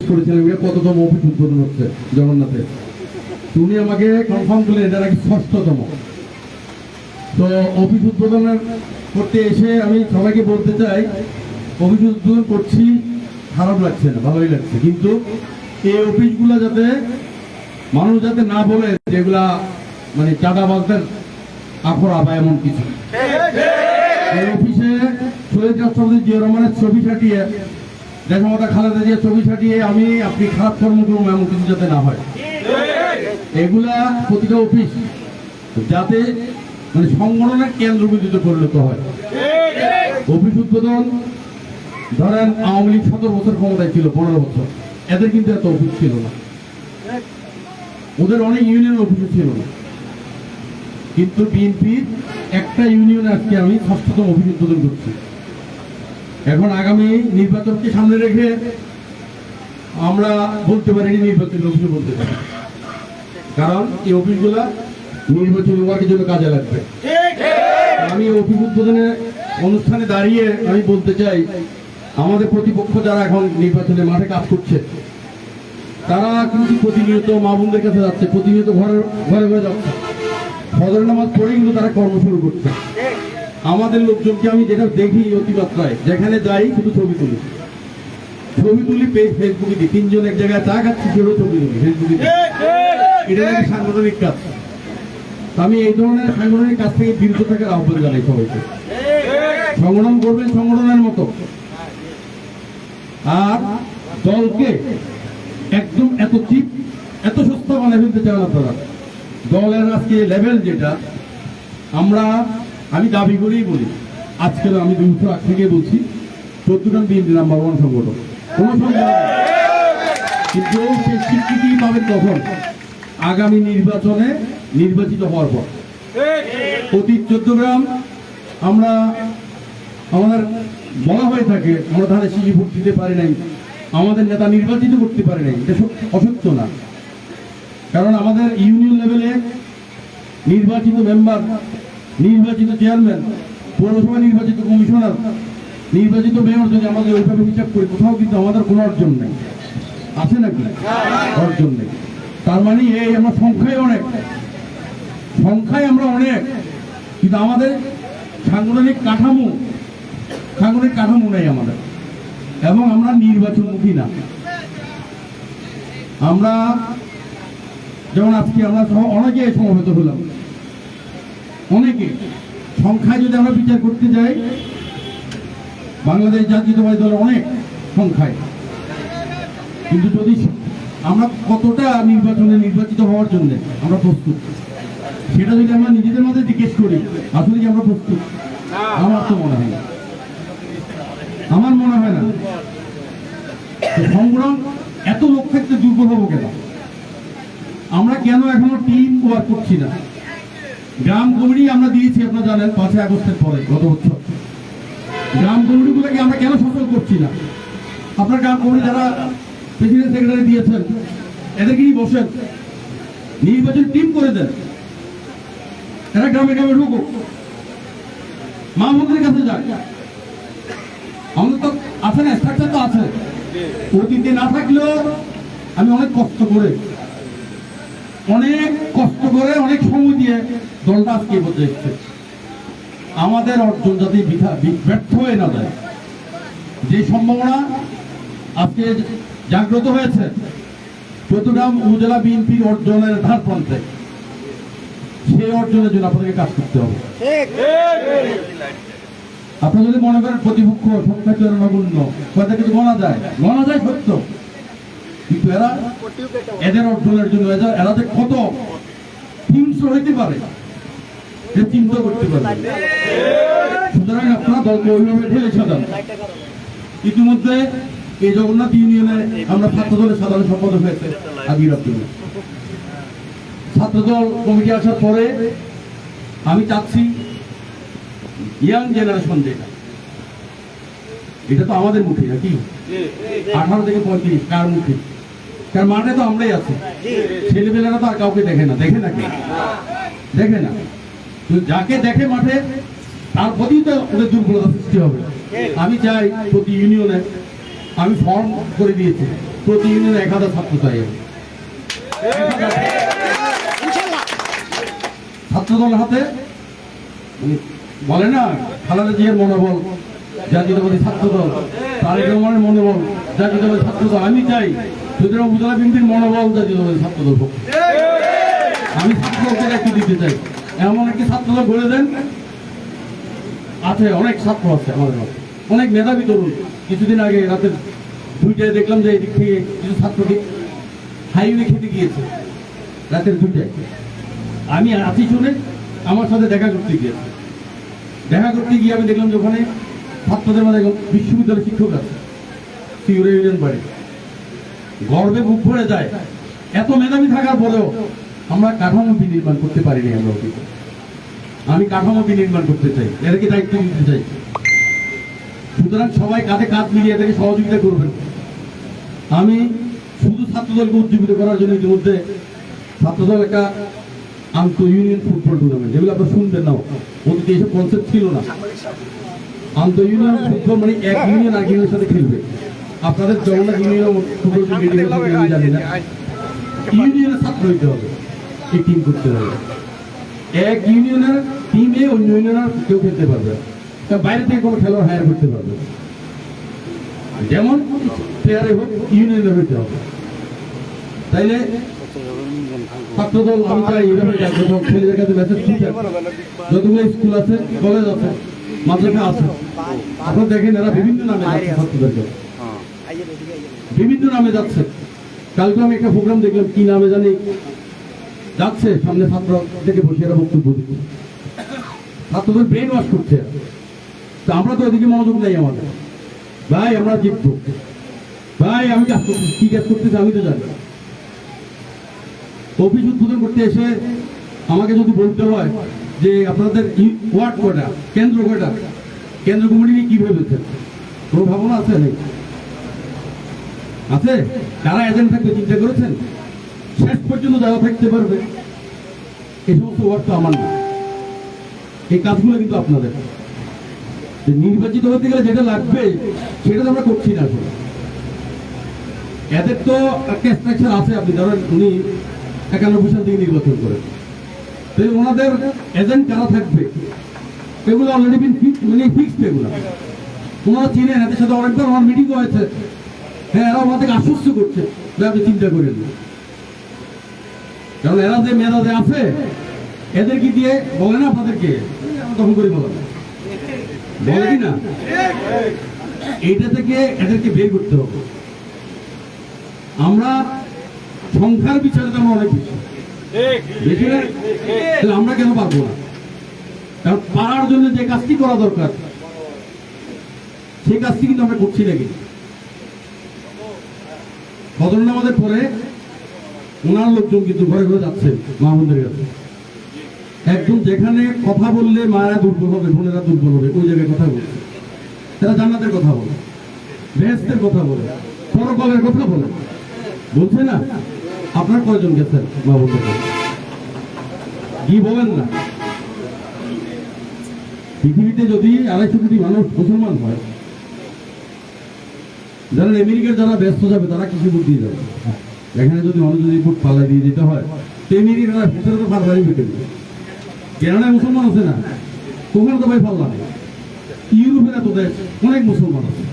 করেছিলেন এটা কততম অফিস উদ্বোধন হচ্ছে জগন্নাথে? তুমি আমাকে কনফার্ম করলে এটা নাকি ষষ্ঠতম। তো অফিস উদ্বোধনের করতে এসে আমি সবাইকে বলতে চাই, অফিস উদ্বোধন করছি, খারাপ লাগছে না, ভালোই লাগছে। কিন্তু এই অফিসগুলো যাতে মানুষ যাতে না বলে, যেগুলা মানে চাঁদা চাঁদাবাজদের আখর আবা এমন কিছু। এই অফিসে শহীদ রাষ্ট্রপতি জিয়া রহমানের ছবি ছাটিয়ে দেশমাতা খালেদা জিয়া ছবি ছাটিয়ে আমি আপনি খারাপ কর্ম করুন এমন কিছু যাতে না হয়। এগুলা প্রতিটা অফিস, যাতে মানে সংগঠনের কেন্দ্রবিন্দুতে পরিণত হয়। অফিস উদ্বোধন, ধরেন, আওয়ামী লীগ সতেরো বছর ক্ষমতায় ছিল, পনেরো বছর। এদের কিন্তু এত অফিস ছিল না। ওদের অনেক ইউনিয়ন অফিসও ছিল না। কিন্তু বিএনপির একটা ইউনিয়ন আজকে আমি ষষ্ঠতম অফিস উদ্বোধন করছি। এখন আগামী নির্বাচনকে সামনে রেখে আমরা বলতে পারি নির্বাচন অফিসে বলতে পারি কারণ এই অফিসগুলা নির্বাচনী ওয়ার্কের জন্য কাজে লাগবে। আমি অফিস উদ্বোধনের অনুষ্ঠানে দাঁড়িয়ে আমি বলতে চাই, আমাদের প্রতিপক্ষ যারা এখন নির্বাচনে মাঠে কাজ করছে, তারা কিন্তু প্রতিনিয়ত মা বোনদের কাছে যাচ্ছে, প্রতিনিয়ত ঘরে ঘরে ঘরে যাচ্ছে। ফজর নামাজ পড়ে কিন্তু তারা কর্ম শুরু করছে। আমাদের লোকজনকে আমি যেটা দেখি অতিমাত্রায়, যেখানে যাই শুধু ছবি তুলি। ছবি তুলি ফেসবুকে দিই। তিনজন এক জায়গায় চা খাচ্ছি সেটাও ছবি তুলি ফেসবুকে এটা নাকি সাংগঠনিক কাজ। আমি এই ধরনের সাংগঠনিক কাজ থেকে বিরত থাকার আহ্বান জানাই সবাইকে। সংগঠন করবেন সংগঠনের মতো। আর দলকে একদম এত চিপ, এত সস্তা বানিয়ে ফেলতে চান আপনারা। দলের আজকে লেভেল যেটা, আমরা আমি দাবি করেই বলি আজকে আমি দুই আগ থেকে বলছি চোদ্দগ্রাম বিএনপি নাম্বার ওয়ান সংগঠন কোনো নেই। কিন্তু সে স্বীকৃতি পাবেন কখন? আগামী নির্বাচনে নির্বাচিত হওয়ার পর। অতীত চোদ্দগ্রাম আমরা, আমাদের বলা হয়ে থাকে, আমরা তাহলে শিশু ভোট দিতে পারি নাই। আমাদের নেতা নির্বাচিত করতে পারে নাই। এটা সত্য- অসত্য না। কারণ আমাদের ইউনিয়ন লেভেলে নির্বাচিত মেম্বার নির্বাচিত চেয়ারম্যান, পৌরসভা নির্বাচিত কমিশনার, নির্বাচিত মেয়র যদি আমাদের ওইভাবে হিসাব করি, কোথাও কিন্তু আমাদের কোনো অর্জন নেই। আছে নাকি? অর্জন নেই। তার মানে এই আমরা সংখ্যায় অনেক। সংখ্যায় আমরা অনেক। কিন্তু আমাদের সাংগঠনিক কাঠামো সাংগঠনিক কাঠামো নেই আমাদের। এবং আমরা নির্বাচনমুখী না। আমরা, যেমন আজকে আমরা অনেকে সমবেত হলাম। অনেকে সংখ্যায় যদি আমরা বিচার করতে যাই, বাংলাদেশ জাতীয়তাবাদী দল অনেক সংখ্যায়। কিন্তু যদি আমরা কতটা নির্বাচনে নির্বাচিত হওয়ার জন্য আমরা প্রস্তুত, সেটা যদি আমরা নিজেদের মধ্যে জিজ্ঞেস করি, আসলে কি আমরা প্রস্তুত? আমার তো মনে হয় না। আমার মনে হয় না। সংগ্রাম এত লোক থাকতে দুর্বল হব কেন? আমরা কেন এখনও টিম ওয়ার্ক করছি না? গ্রাম কমিটি আমরা দিয়েছি, আপনারা জানেন, পাঁচই আগস্টের পরে, গত বছর। গ্রাম কমিটিগুলোকে আমরা কেন সফল করছি না? আপনার গ্রাম কমিটি যারা প্রেসিডেন্ট সেক্রেটারি দিয়েছেন এদেরকে নিয়ে বসেন। নির্বাচন টিম করে দেন। এরা গ্রামে গ্রামে ঢুকুক। মা বোনদের কাছে যাক আমাদের তো আছে না স্ট্রাকচার তো আছে। অতীতে না থাকলেও আমি অনেক কষ্ট করে অনেক কষ্ট করে, অনেক সময় দিয়ে দলটা আজকে এসছে। আমাদের অর্জন যাতে ব্যর্থ হয়ে না যায়, যে সম্ভাবনা আজকে জাগ্রত হয়েছে, চট্টগ্রাম উপজেলা বিএনপির অর্জনের ধার প্রান্তে সেই অর্জনের জন্য আপনাদেরকে কাজ করতে হবে। আপনি যদি মনে করেন প্রতিপক্ষ সংখ্যায় এরা কথা কিন্তু গণা যায়? গণা যায় সত্য। কিন্তু এরা এদের অর্জনের জন্য এরা এরা যে কত হিংস্র হইতে পারে? সে চিন্তা করতে পারে সুতরাং আপনারা দলকে ওইভাবে ঢেলে সাজান। ইতিমধ্যে এই জগন্নাথ ইউনিয়নে আমরা ছাত্র দলের সাধারণ সম্পাদক হয়েছে আবির আব্দুল। ছাত্রদল কমিটি আসার পরে আমি চাচ্ছি ইয়াং জেনারেশন যেটা এটা তো আমাদের মুখে নাকি? আঠারো থেকে পঁয়ত্রিশ, কার মুখে? কারণ মাঠে তো আমরাই আছি। ছেলেমেয়েরা তো আর কাউকে দেখে না, দেখে নাকি দেখে না। যাকে দেখে মাঠে, তার প্রতি তো ওদের দুর্বলতা সৃষ্টি হবে। আমি চাই প্রতি ইউনিয়নে, আমি ফর্ম করে দিয়েছি, প্রতি ইউনিয়নে এক হাজার ছাত্র চাই আমি। ছাত্রদল হাতে বলে না, খালেদা জিয়ার মনোবল, জাতীয়তাবাদী ছাত্রদল, তারেক রহমানের মনোবল, জাতীয়তাবাদী ছাত্রদল, আমি চাই সুতরাং উপজেলা বিএনপির মনোবল জাতীয়তাবাদী ছাত্রদল হোক। আমি ছাত্রদলকে একটু দিতে চাই। এমন একটি ছাত্রদল গড়ে দেন, আছে, অনেক ছাত্র আছে আমাদের। অনেক মেধাবী তরুণ। কিছুদিন আগে রাতের দুইটায় দেখলাম যে এদিক থেকে কিছু ছাত্রকে হাইওয়ে খেতে গিয়েছে, রাতের দুইটায়। আমি আছি শুনে আমার সাথে দেখা করতে গিয়েছে। দেখা করতে গিয়ে আমি দেখলাম যে ওখানে ছাত্রদের মধ্যে একজন বিশ্ববিদ্যালয় শিক্ষক আছে সিউরে বাড়ি গর্বে বুক ভরে যায়। এত মেধাবী থাকার পরেও আমরা কাঠামো বিনির্মাণ করতে পারিনি আমরা অতীতে আমি কাঠামো বিনির্মাণ করতে চাই, এদেরকে দায়িত্ব দিতে চাই। সুতরাং সবাই কাঁধে কাঁধ মিলিয়ে এদেরকে সহযোগিতা করবেন। আমি শুধু ছাত্রদলকে উজ্জীবিত করার জন্য ইতিমধ্যে ছাত্রদল একটা আন্ত ইউনিয়ন ফুটবল টুর্নামেন্ট যেগুলো আপনারা শুনবেন না। অতীতে এইসব কনসেপ্ট ছিল না। আন্ত ইউনিয়ন ফুটবল মানে এক ইউনিয়ন ইউনিয়নের সাথে খেলবে। আপনাদের জগন্নাথ ইউনিয়ন ফুটবল রেডি হয়েছে কিনা আমি জানি না। ইউনিয়নের ছাত্র হইতে হবে। এই টিম করতে হবে। এক ইউনিয়নের টিমে অন্য ইউনিয়নের কেউ খেলতে পারবে বাইরে থেকে কোনো খেলোয়াড় হায়ার করতে পারবে যেমন প্লেয়ারে হোক ইউনিয়নে হইতে হবে। তাইলে ছাত্রদল আমি চাই এইভাবে ছেলেদের কাছে মেসেজ দিতে যতগুলো স্কুল আছে কলেজ আছে মাদ্রাসা আছে। আপনারা দেখেন এরা বিভিন্ন নামে ছাত্রদেরকে। বিভিন্ন নামে যাচ্ছে। কালকে আমি একটা প্রোগ্রাম দেখলাম, কি নামে জানি? যাচ্ছে সামনে ছাত্র থেকে বসে এরা বক্তব্য দিচ্ছে। ছাত্রদের ব্রেন ওয়াশ করছে তা আমরা তো ওদিকে মনোযোগ নেই আমাদের। ভাই, আমরা জিতবো। ভাই, আমি কাজ করতেছি, কি কাজ করতেছি আমি তো জানি অফিস উদ্বোধন করতে এসে আমাকে যদি বলতে হয় যে আপনাদের ওয়ার্ড কয়টা, কেন্দ্র কয়টা, কেন্দ্র কমিটি কি ভেবেছেন? কোনো ভাবনা আছে নেই আছে কারা এজেন্ট থাকবে চিন্তা করেছেন? শেষ পর্যন্ত যারা থাকতে পারবে এই সমস্ত ওয়ার্ড তো আমার না। এই কাজগুলো কিন্তু আপনাদের। নির্বাচিত হতে গেলে যেটা লাগবে, সেটা তো আমরা করছি না আসলে এদের তো একটা স্ট্রাকচার আছে আপনি ধরেন, উনি একানব্বই সাল থেকে নির্বাচন করেন। তো ওনাদের এজেন্ট কারা থাকবে, এগুলো অলরেডি বিন মানে ফিক্সড এগুলো। ওনারা চিনেন, এদের সাথে অনেকবার আমার মিটিং হয়েছে। হ্যাঁ এরা আমাদেরকে আশ্বস্ত করছে। চিন্তা না। আছে এদের কি দিয়ে বলে না তখন করে না? এদেরকে করতে হবে। আমরা সংখ্যার বিচারে তো অনেক না? তাহলে আমরা কেন পারব না? কারণ পারার জন্য যে কাজটি করা দরকার, সেই কাজটি কিন্তু আমরা করছি নাকি ফজর নামাজের পরে ওনার লোকজন কিন্তু ঘরে ঘরে যাচ্ছে মা মাহমুদের কাছে। একদম যেখানে কথা বললে মায়েরা দুর্বল হবে, বোনেরা দুর্বল হবে, ওই জায়গায় কথা বলছে তারা জান্নাতের কথা বলে বেহেস্তের কথা বলে, পরকালের কথা বলে। বলছে না, আপনার কয়জন গেছেন মা বলতে কি বলেন না? পৃথিবীতে যদি আড়াইশো কোটি মানুষ মুসলমান হয় যারা আমেরিকার যারা ব্যস্ত যাবে, তারা কৃষি ভোট দিয়ে যাবে এখানে যদি মানুষ যদি ভোট পাল্লা দিয়ে দিতে হয় তো আমেরিকার ভিতরে তো ফারবারি বেটে দিবে কেরালায় মুসলমান আছে না? ওখানে তো ভাই পাল্লা নেই। ইউরোপের এত দেশ, অনেক মুসলমান আছে।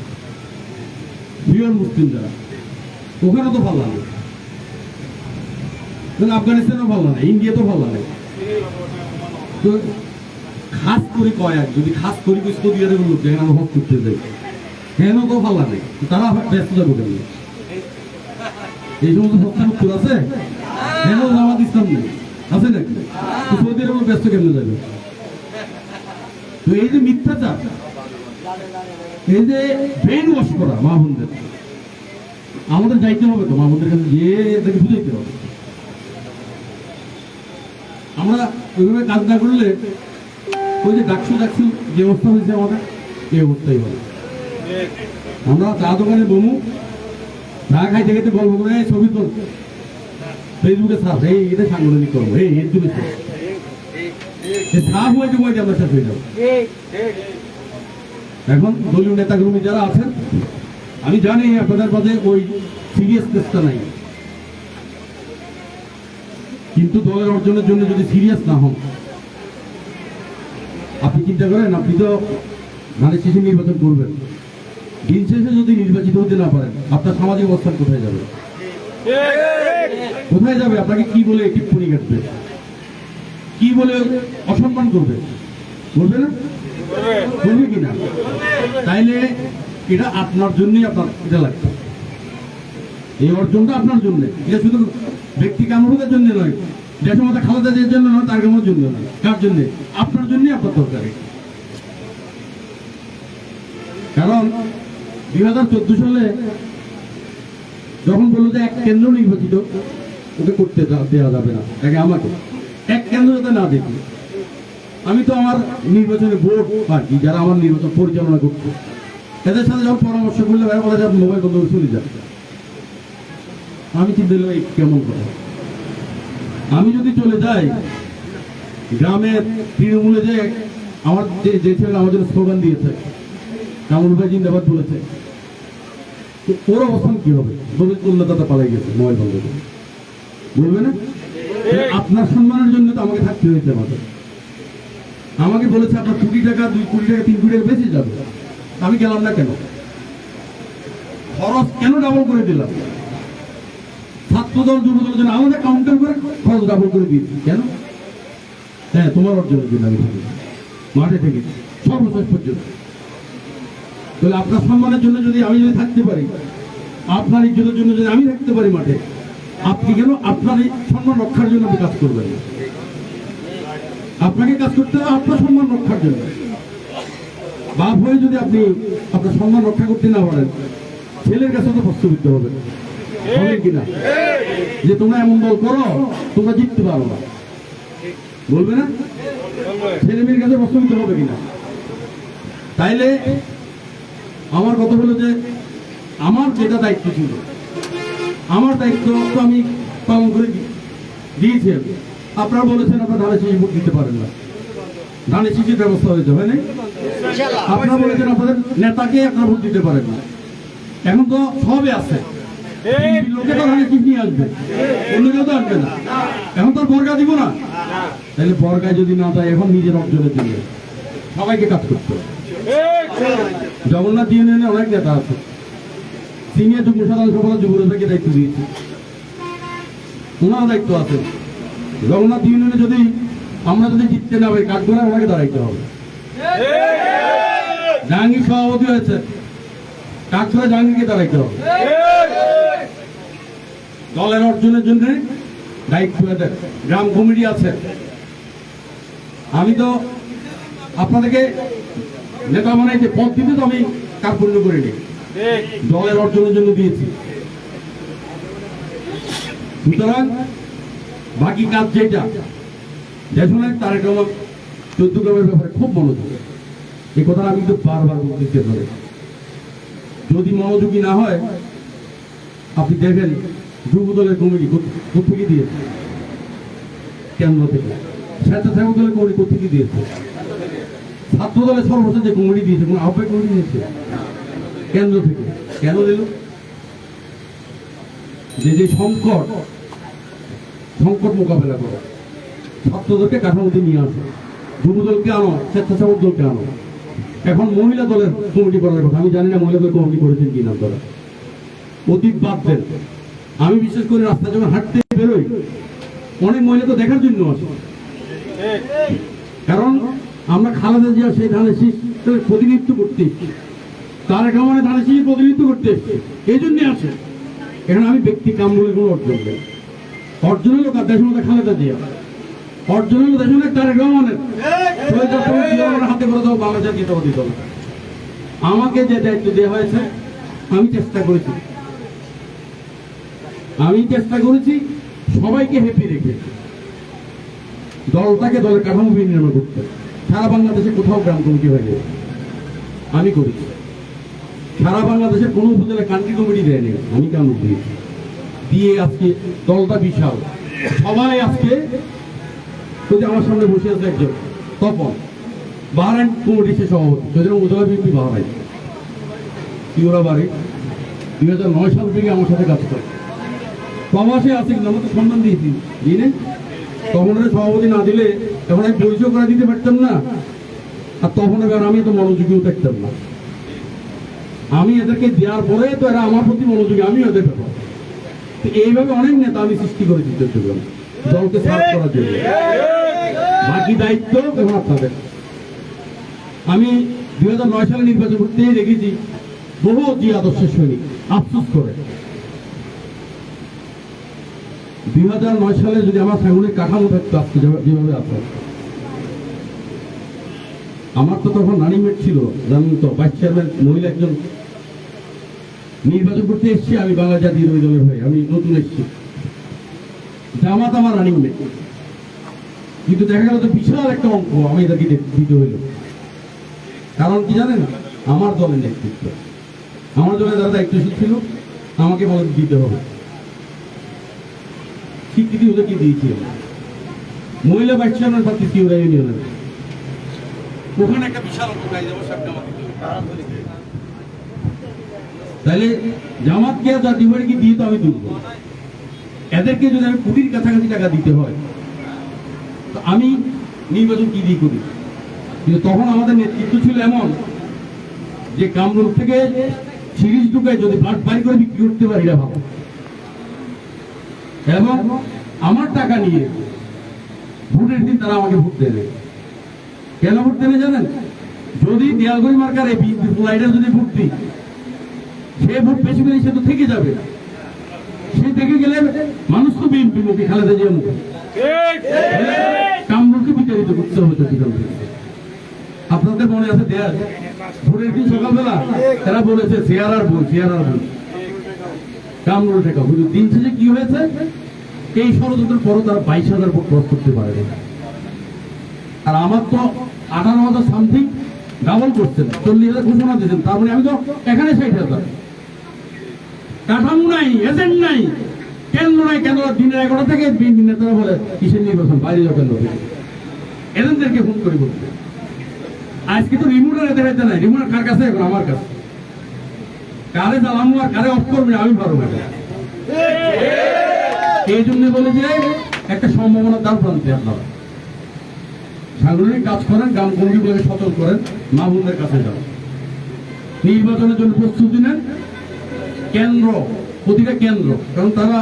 পিওর মুসলিম যারা ওখানে তো পাল্লা নেই। আফগানিস্তানেও পাল্লা নেই, ইন্ডিয়াতেও পাল্লা নেই। তো খাস করে কয়েক, যদি খাস করে কিছু সৌদি আরবের লোক যেখানে আমরা হক করতে যাই। কেন তো পাল্লা নেই? তারা ব্যস্ত যাব কেন? এই সমস্ত সস্তার উত্তর আছে? কেন জামাত ইসলাম নেই? আছে নাকি? সৌদি আরবের ব্যস্ত কেন যাবে? তো এই যে মিথ্যাচার, এই যে ব্রেন ওয়াশ করা মা বোনদের, আমাদের যাইতে হবে তো মা বোনদের কাছে গিয়ে এদেরকে বুঝাইতে হবে। আমরা ওইভাবে কাজ না করলে ওই যে ডাকসু ডাকসু যে অবস্থা হয়েছে আমাদের, এই অবস্থাই হবে। আমরা চা দোকানে বমু চা খাইতে গল্প করে এই ছবি তোল। ফেসবুকে ছাপ এই এটা সাংগঠনিক করব এই এর জন্য ছাপ হয়েছে বইটা আমরা শেষ হয়ে যাব। এখন দলীয় নেতাকর্মী যারা আছেন, আমি জানি আপনাদের মাঝে ওই সিরিয়াসনেসটা নাই। কিন্তু দলের অর্জনের জন্য যদি সিরিয়াস না হন, আপনি চিন্তা করেন, আপনি তো ধানের শেষে নির্বাচন করবেন। দিন শেষে যদি নির্বাচিত হতে না পারেন, আপনার সামাজিক অবস্থান কোথায় যাবে? কোথায় যাবে? আপনাকে কি বলে টিপ্পনি কাটবে? কি বলে অসম্মান করবে? বলবে না? বলবে কিনা? তাইলে এটা আপনার জন্যই আপনার এটা লাগবে। এই অর্জনটা আপনার জন্য। এটা শুধু ব্যক্তি কামড়ের জন্য নয় খালেদা জিয়ার জন্য নয়, তার কামড়ের জন্য নয়। কার জন্য? আপনার জন্যই আপনার দরকার। কারণ দুই হাজার চোদ্দ সালে যখন বলল যে এক কেন্দ্র নির্বাচিত, ওকে করতে দেওয়া যাবে না। আমাকে। এক কেন্দ্র যাতে না দেখি। আমি তো আমার নির্বাচনে ভোট যারা আমার নির্বাচন পরিচালনা করছে। এদের সাথে যখন পরামর্শ করলে বলা যায় মোবাইল চলে যায় আমি চিন্তা করলাম কেমন কথা? আমি যদি চলে যাই, গ্রামের তৃণমূলে যে আমার যে ছেলেরা আমার স্লোগান দিয়েছে কামরুল ভাই জিন্দাবাদ বলেছে তো ওর অবস্থান কি হবে? বলে কলকাতা পালাই গেছে? মোবাইল বন্ধ করে। বলবে না? আপনার সম্মানের জন্য তো আমাকে থাকতে হয়েছে আমাদের। আমাকে বলেছে আপনার কোটি টাকা দুই কোটি টাকা তিন কোটি টাকা বেঁচে যাবে। আমি গেলাম না কেন? খরচ কেন ডাবল করে দিলাম? ছাত্রদল যুবদলের জন্য আমাদের কাউন্টার করে খরচ ডাবল করে দিয়েছি। কেন? হ্যাঁ তোমার অর্জনের জন্য আমি মাঠে থেকে। সর্বশেষ পর্যন্ত। তাহলে আপনার সম্মানের জন্য যদি আমি যদি থাকতে পারি, আপনার ইজ্জতের জন্য যদি আমি থাকতে পারি মাঠে, আপনি কেন আপনার এই সম্মান রক্ষার জন্য আপনি কাজ করবেন? আপনাকে কাজ করতে হবে আপনার সম্মান রক্ষার জন্য। বাপ হয়ে যদি আপনি আপনার সম্মান রক্ষা করতে না পারেন, ছেলের কাছে তো প্রস্তুত হবে। হবে কিনা যে তোমরা এমন দল করো, তোমরা জিততে পারো না। বলবে না? ছেলে মেয়ের কাছে প্রস্তুত হবে কিনা তাইলে আমার কথা হলো যে আমার যেটা দায়িত্ব ছিল আমার দায়িত্ব তো আমি পালন করে দিয়েছি আমি। আপনারা বলেছেন আপনার ধানের শিশু ভোট দিতে পারেন না। ধানের শিশুর ব্যবস্থা হয়েছে হয় নাই? আপনারা বলেছেন আপনাদের নেতাকে আপনারা ভোট দিতে পারেন না। এখন তো সবে আছে। লোকে তো ধানের শিশু নিয়ে আসবে। অন্য কেউ তো আসবে না। এখন তো আর বর্গা দিব না। তাহলে বর্গায় যদি না দেয় এখন নিজের জন্য সবাইকে কাজ করতে হবে। জগন্নাথ ইউনিয়নে অনেক নেতা আছে। সিনিয়র যুগ্ম সাধারণ সভাপতি যুবরাজকে দায়িত্ব দিয়েছে। ওনার দায়িত্ব আছে। জগন্নাথ ইউনিয়নে যদি আমরা যদি জিততে না পারি, কাঠগোড়া ওনাকে দাঁড়াইতে হবে। জাহাঙ্গীর সভাপতি হয়েছে। কাঠগোড়া জাহাঙ্গীরকে দাঁড়াইতে হবে। দলের অর্জনের জন্য দায়িত্ব এদের। গ্রাম কমিটি আছে। আমি তো আপনাদেরকে নেতা বানাইতে পদ দিতে তো আমি কার্পণ্য করিনি দলের অর্জনের জন্য দিয়েছি। সুতরাং বাকি কাজ যেটা দেখুন তার আমার চোদ্দ গ্রামের ব্যাপারে খুব মনোযোগ। এই কথাটা আমি কিন্তু বারবার বলতেছি আপনাদের যদি মনোযোগী না হয়, আপনি দেখেন যুব দলের কমিটি কোথেকে দিয়েছে? কেন্দ্র থেকে। স্বেচ্ছাসেবক দলের কমিটি কোথেকে দিয়েছে? ছাত্র দলের সর্বশেষ যে কমিটি দিয়েছে, কোন আহ্বায়ক কমিটি দিয়েছে? কেন্দ্র থেকে। কেন দিল? যে যে সংকট সংকট মোকাবেলা করো। ছাত্রদেরকে কাঠামোতে নিয়ে আসো। যুব দলকে আনো, স্বেচ্ছাসেবক দলকে আনো। এখন মহিলা দলের কমিটি করার কথা। আমি জানি না মহিলা দল কমিটি করেছেন কি না তারা অতীত বাদ দেন। আমি বিশেষ করে রাস্তা যখন হাঁটতে বেরোই। অনেক মহিলা তো দেখার জন্য আসে। কারণ আমরা খালেদা জিয়া সেই ধানের শীষের প্রতিনিধিত্ব করতে। তার কামানে ধানের শীষের প্রতিনিধিত্ব করতে এসেছি। এই জন্য আসে এখানে আমি ব্যক্তি কাম বলে কোনো অর্জন নেই। অর্জন হলো মধ্যে খালেদা জিয়া। অর্জন হলো দেশের মধ্যে তার রহমানের হাতে করে দেবো বাংলাদেশের গীতাবাদী দল। আমাকে যে দায়িত্ব দেওয়া হয়েছে, আমি চেষ্টা করেছি। আমি চেষ্টা করেছি সবাইকে হ্যাপি রেখে। দলটাকে দলের কাঠামো বিনির্মাণ করতে। সারা বাংলাদেশে কোথাও গ্রাম কমিটি হয়ে গেছে আমি করেছি সারা বাংলাদেশের কোনো উপজেলা কান্ট্রি কমিটি দেয়নি। আমি কেন দিয়েছি দিয়ে আজকে দলটা বিশাল। সবাই আজকে তো যে আমার সামনে বসে আছে একজন, তপন। বাহারাইন কমিটি সে সভাপতি সেজন্য উপজেলা বিএনপি কি ওরা বাড়ি, দুই হাজার নয় সাল থেকে আমার সাথে কাজ করে। প্রবাসে আছে কিন্তু আমাকে সম্মান দিয়েছি দিনে তখন ওরা সভাপতি না দিলে তখন আমি পরিচয় করে দিতে পারতাম না আর তখন এবার আমি তো মনোযোগীও থাকতাম না। আমি এদেরকে দেওয়ার পরে তো এরা আমার প্রতি মনোযোগী আমি ওদের ব্যাপার। তো এইভাবে অনেক নেতা আমি সৃষ্টি করে দিতে চললাম দলকে সার্ভ করার জন্য। বাকি দায়িত্ব এখন আপনাদের। আমি দুই হাজার নয় সালে নির্বাচন করতেই দেখেছি বহু জি আদর্শের সৈনিক আফসোস করে। দুই হাজার নয় সালে যদি আমার ফ্যামিলির কাঠামো থাকতো, আজকে যেভাবে- আছে। আমার তো তখন রানিং মেট ছিল, জানেন তো ভাইস চেয়ারম্যান মহিলা একজন। নির্বাচন করতে এসছি, আমি বাংলা জাতীয় দলের হয়ে, আমি নতুন এসছি। জামাত আমার রানিং মেট কিন্তু দেখা গেল তো বিশাল একটা অঙ্ক, আমি এদেরকে দিতে হইল। কারণ কি জানেন, আমার দলের নেতৃত্ব। আমার দলে যারা দায়িত্বশীল ছিল, আমাকে বলে দিতে হবে। স্বীকৃতি ওদেরকে দিয়েছি। মহিলা ভাইস চেয়ারম্যান প্রার্থী তিউরা ইউনিয়নের ওখানে একটা বিশাল তাহলে জামাতকে যা দিবারে কি দিয়ে তো আমি তুলব? এদেরকে যদি আমি কোটির কাছাকাছি টাকা দিতে হয়, তো আমি নির্বাচন কি দিয়ে করি? কিন্তু তখন আমাদের নেতৃত্ব ছিল এমন যে কামরূপ থেকে সিরিজ ঢুকায় যদি ব্লাড বাড়ি করে বিক্রি করতে পারি না ভালো এবং আমার টাকা নিয়ে ভোটের দিন তারা আমাকে ভোট দেবে। কেন ভোট দেবে জানেন? যদি দেয়ালগড়ি মার্কার এই লাইটার যদি ভোট দিই, সে ভোট বেশি পেলে সে তো থেকে যাবে সে থেকে গেলে মানুষ তো বিএনপি মুখে খালেদা জিয়া মুখে। কামরুলকে বিতাড়িত করতে হবে বিকল্প আপনাদের মনে আছে দেয়াল? ভোটের দিন সকালবেলা তারা বলেছে, সিয়ারার ভুল সিয়ারার ভুল কামরুল টেকা কিন্তু দিন শেষে কি হয়েছে? এই ষড়যন্ত্রের পরও তারা বাইশ হাজার ভোট ক্রস করতে পারেনি। আর আমার তো আঠারো হাজার সামথিং ডাবল করছেন, চল্লিশ হাজার ঘোষণা দিয়েছেন। তার মানে আমি তো এখানে ষাট হাজার। কাঠামো নাই এজেন্ট নাই। কেন্দ্র নাই, কেন্দ্র দিনের এগারোটা থেকে বিএনপি নেতারা বলে, কিসের নির্বাচন? বাইরে যাও কেন্দ্র থেকে। এজেন্টদেরকে ফোন করে বলতে আজকে তো রিমোটের হইতে নাই। রিমোট কার কাছে? এখন আমার কাছে। কারে জ্বালামো আর কারে অফ করবে, আমি পারব এই জন্য বলে যে, একটা সম্ভাবনা দ্বার প্রান্তে আপনারা। সাংগঠনিক কাজ করেন গ্রাম কমিটিগুলোকে সচল করেন মা বোনদের কাছে যান। নির্বাচনের জন্য প্রস্তুতি নেন। কেন্দ্র, প্রতিটা কেন্দ্র, কারণ তারা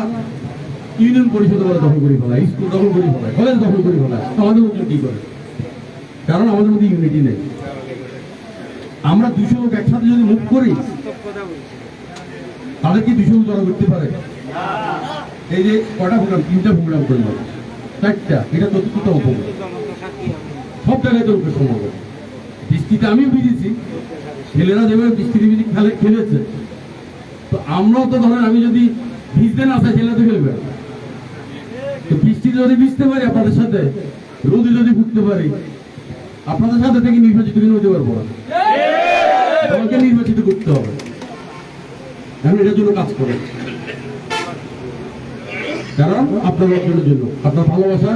ইউনিয়ন পরিষদ বলে দখল করে ফেলায়, স্কুল দখল করে ফেলায়, কলেজ দখল করে ফেলায়। আমাদের লোকজন কি করে? কারণ আমাদের মধ্যে ইউনিটি নেই। আমরা দুশো লোক একসাথে যদি মুভ করি তাদের কি দুশো জড়ো করতে পারে? এই যে কটা প্রোগ্রাম তিনটা প্রোগ্রাম করলাম চারটা এটা চতুর্থ প্রোগ্রাম সব জায়গায় তো সমাগম বৃষ্টিতে আমিও ভিজেছি। ছেলেরা যেভাবে বৃষ্টিতে ভিজে খেলে খেলেছে। তো আমরাও তো ধরেন আমি যদি ভিজতে না চাই ছেলে তো খেলবে তো বৃষ্টিতে যদি ভিজতে পারি আপনাদের সাথে রোদে যদি ঘুরতে পারি আপনাদের সাথে থেকে নির্বাচিত হতে পারব না। আমাকে নির্বাচিত করতে হবে। আমি এটার জন্য কাজ করি। কারণ আপনার অর্জনের জন্য, আপনার ভালোবাসা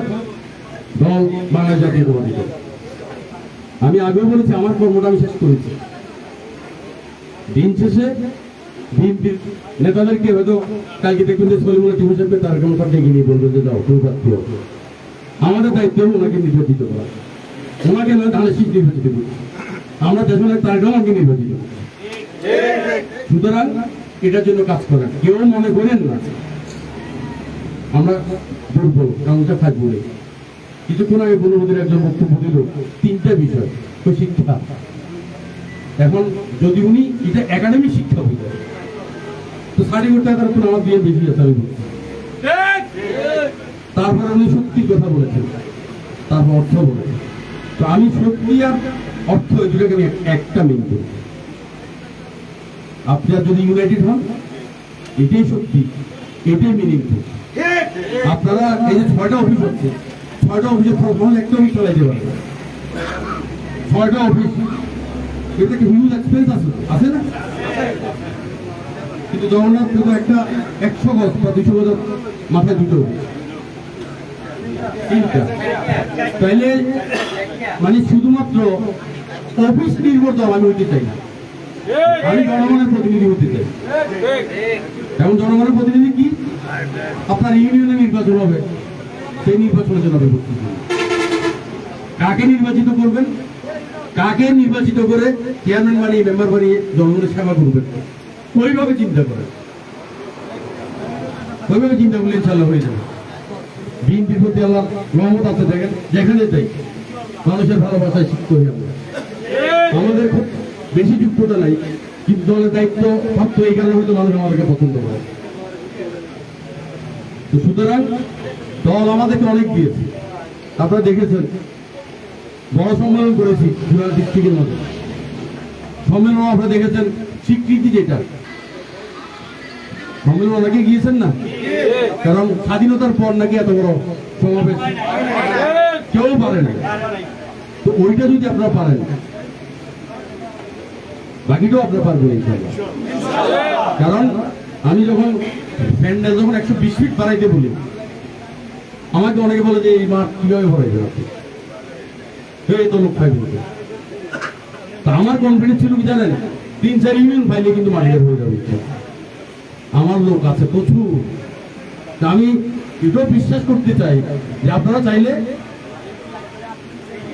দল বাংলা জাতীয়তাবাদী দল আমি আগেও বলেছি, আমার কর্মটা আমি শেষ করেছি। দিন শেষে বিএনপির নেতাদেরকে হয়তো কালকে দেখবেন যে সলিমুল্লাহ টিভি সাহেব তার কেমন ডেকে নিয়ে বলবেন যে যাও, তুমি প্রার্থী আমাদের দায়িত্ব ওনাকে নির্বাচিত করা। ওনাকে নয়, ধানের শীত নির্বাচিত করি আমরা দেশের তার আমাকে নির্বাচিত করি সুতরাং এটার জন্য কাজ করেন। কেউ মনে করেন না। আমরা কারণ ওটা থাকব। কিছুক্ষণ আগে বনবদের একজন বক্তব্য দিল, তিনটা বিষয়, তো শিক্ষা। এখন যদি উনি, এটা একাডেমি শিক্ষা হইতে তো সার্টিফিকেট টাকার উপর আমার দিয়ে বেশি আছে, আমি। তারপর উনি সত্যি কথা বলেছেন। তারপর অর্থ বলেছেন। তো আমি সত্যি আর অর্থ দুটাকে আমি একটা মিন করি। আপনারা যদি ইউনাইটেড হন, এটাই সত্যি, এটাই মিনিংফুল আপনারা এই যে ছয়টা অফিস হচ্ছে, ছয়টা অফিসের ফর্ম একটা অফিস চালাইতে পারবে ছয়টা অফিস এতে কি হিউজ এক্সপেন্স আছে? আছে না? কিন্তু জগন্নাথ শুধু একটা একশো গজ বা দুশো গজ মাথায় দুটো তিনটা। তাইলে মানে শুধুমাত্র অফিস নির্ভর দল আমি হইতে চাই না। আমি জনগণের প্রতিনিধি হতে চাই এখন জনগণের প্রতিনিধি কি? আপনার ইউনিয়নে নির্বাচন হবে সেই নির্বাচনের জন্য কাকে নির্বাচিত করবেন? কাকে নির্বাচিত করে চেয়ারম্যান বানিয়ে মেম্বার বানিয়ে জনগণের সেবা করবেন? ওইভাবে চিন্তা করেন। ওইভাবে চিন্তা করলে ইনশাল্লাহ হয়ে যাবে। বিএনপির প্রতি আল্লাহ রহমত আছে দেখেন যেখানে যাই। মানুষের ভালোবাসায় শিখতে হই আমরা। আমাদের খুব বেশি যুক্ততা নাই, কিন্তু দলের দায়িত্ব প্রাপ্ত এই কারণে হয়তো মানুষ আমাদেরকে পছন্দ করে। তো সুতরাং দল আমাদেরকে অনেক দিয়েছে। আপনারা দেখেছেন, বড় সম্মেলন করেছি জুরাল ডিস্ট্রিক্টের মধ্যে। সম্মেলন আপনারা দেখেছেন স্বীকৃতি যেটা। সম্মেলন অনেকে গিয়েছেন না? কারণ স্বাধীনতার পর নাকি এত বড় সমাবেশ? কেউ পারে না তো ওইটা যদি আপনারা পারেন বাকিটাও আপনারা পারবেন কারণ আমি যখন প্যান্ডেল যখন একশো বিশ ফিট বাড়াইতে বলি, আমাকে অনেকে বলে যে, এই মাঠ কীভাবে ভরাইবেন আপনি? এই তো লোক বলতে তা আমার কনফিডেন্স ছিল কি জানেন? তিন, চার ইউনিয়ন পাইলে কিন্তু মাঠের হয়ে যাবে। আমার লোক আছে প্রচুর। তা আমি এটাও বিশ্বাস করতে চাই যে আপনারা চাইলে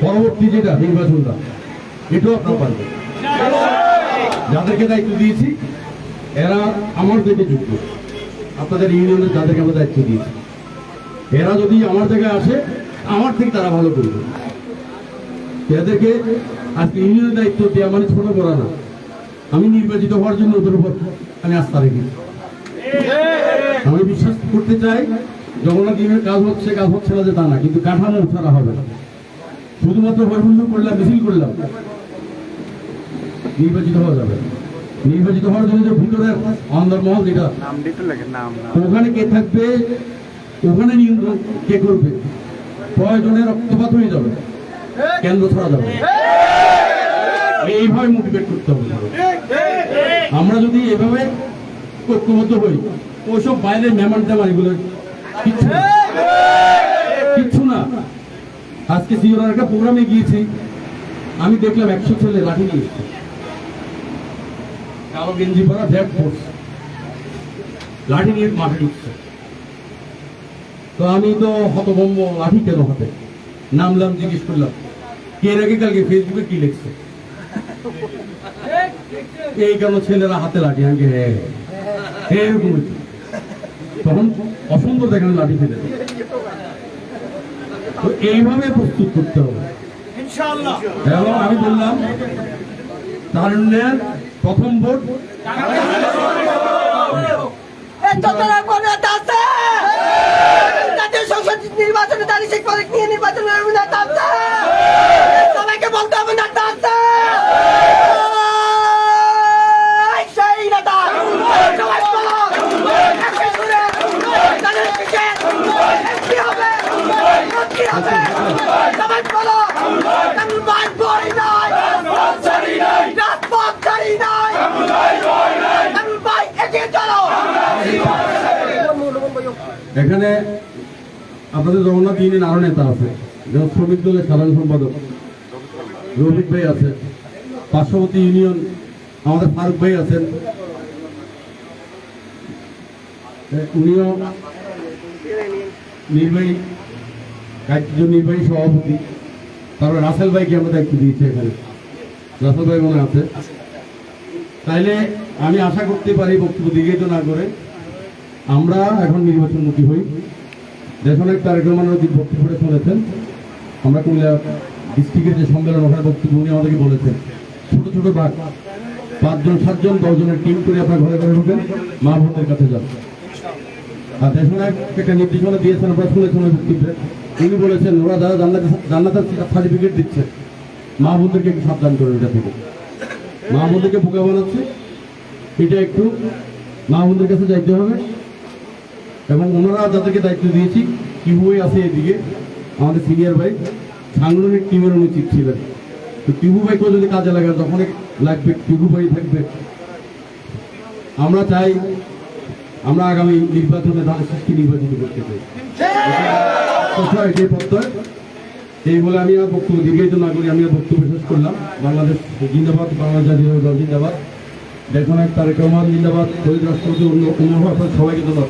পরবর্তী যেটা নির্বাচনটা এটাও আপনারা পারবেন। যাদেরকে দায়িত্ব দিয়েছি, এরা আমার থেকে যুক্ত। আপনাদের ইউনিয়নের যাদেরকে আমরা দায়িত্ব দিয়েছি। এরা যদি আমার জায়গায় আসে, আমার থেকে তারা ভালো করবে। এদেরকে আজকে ইউনিয়নের দায়িত্ব দেওয়া মানে ছোট করা না। আমি নির্বাচিত হওয়ার জন্য ওদের উপর আমি আস্থা রেখেছি। আমি বিশ্বাস করতে চাই, জগন্নাথ দিনের কাজ হচ্ছে কাজ হচ্ছে না যে তা না, কিন্তু কাঠামো ছাড়া হবে না। শুধুমাত্র বৈঠক করলাম, মিছিল করলাম। নির্বাচিত হওয়া যাবে। নির্বাচিত হওয়ার জন্য যে ভিতরের অন্দরমহল যেটা ওখানে কে থাকবে ওখানে নিয়ন্ত্রণ কে করবে? প্রয়োজনে রক্তপাত হয়ে যাবে কেন্দ্র ছাড়া যাবে। এইভাবে মোটিভেট করতে হবে। আমরা যদি এভাবে ঐক্যবদ্ধ হই ওইসব বাইরের মেহমান টেমান এগুলো কিচ্ছু না। কিচ্ছু না। আজকে সিওরার একটা প্রোগ্রামে গিয়েছি। আমি দেখলাম একশো ছেলে লাঠি নিয়ে কালো গেঞ্জি পরা ব্যাগ ফোর্স লাঠি নিয়ে মাঠে ঢুকছে। তো আমি তো হতভম্ব লাঠি কেন হাতে? নামলাম জিজ্ঞেস করলাম কে রেখে কালকে ফেসবুকে কি লিখছে? এই কেন ছেলেরা হাতে লাঠি? আমি হ্যাঁ হ্যাঁ। এরকম তখন অসুন্দর দেখেন লাঠি ফেলে তো এইভাবে প্রস্তুত করতে হবে। এবং আমি বললাম তারুণ্যের প্রথম ভোট। নির্বাচনে দাঁড়িয়ে শেখ পরে নিয়ে নির্বাচনের সবাইকে বলতে হবে না হবে। সবাই বলো। আমি বই নাই রাজপথ ছাড়ি নাই। আমি এগিয়ে চলো। এখানে আপনাদের জগন্নাথ ইউনিয়ন আরও নেতা আছে যেমন শ্রমিক দলের সাধারণ সম্পাদক রফিক ভাই আছে পার্শ্ববর্তী ইউনিয়ন আমাদের ফারুক ভাই আছেন। উনিও নির্বাহী একজন নির্বাহী সভাপতি। তারপরে রাসেল ভাইকে আমরা দায়িত্ব দিয়েছি এখানে। রাসেল ভাই মনে আছে? তাইলে আমি আশা করতে পারি বক্তব্য দীর্ঘায়িত না করে আমরা এখন নির্বাচনমুখী হই। দেশনের তারেক রহমানের যে বক্তব্যটা শুনেছেন আমরা কুমিল্লা ডিস্ট্রিক্টের যে সম্মেলন, ওখানে বক্তব্য উনি আমাদেরকে বলেছেন। ছোট ছোট বাঘ। পাঁচজন, সাতজন, দশজনের টিম করে আপনার ঘরে ঘরে ঢুকেন, মা বোনদের কাছে যান। আর দেশনে একটা নির্দেশনা দিয়েছেন আপনারা শুনেছেন ওই বক্তব্যে। উনি বলেছেন, ওরা যারা জান্নাত জান্নাতের সার্টিফিকেট দিচ্ছে, মা বোনদেরকে একটু সাবধান করে এটা থেকে। মা বোনদেরকে বোকা বানাচ্ছে। এটা একটু মা বোনদের কাছে যাইতে হবে। এবং ওনারা যাদেরকে দায়িত্ব দিয়েছি কিউবই আছে এদিকে আমাদের সিনিয়র ভাই। সাংগঠনিক টিমের উনি চিফ ছিলেন। তো টিবু ভাইকেও যদি কাজে লাগে তখনই লাগবে টিবু ভাই থাকবে। আমরা চাই আমরা আগামী নির্বাচনে ধানের সৃষ্টি নির্বাচিত করতে চাই। প্রত্যয়। এই বলে আমি আর বক্তব্য দীর্ঘায়িত না করি আমি আর বক্তব্য শেষ করলাম। বাংলাদেশ জিন্দাবাদ, বাংলাদেশ জাতীয় দল জিন্দাবাদ। দেখুন এক তারেক রহমান জিন্দাবাদ, শহীদ রাষ্ট্রপতি উন্নয়ন সবাইকে ধন্যবাদ।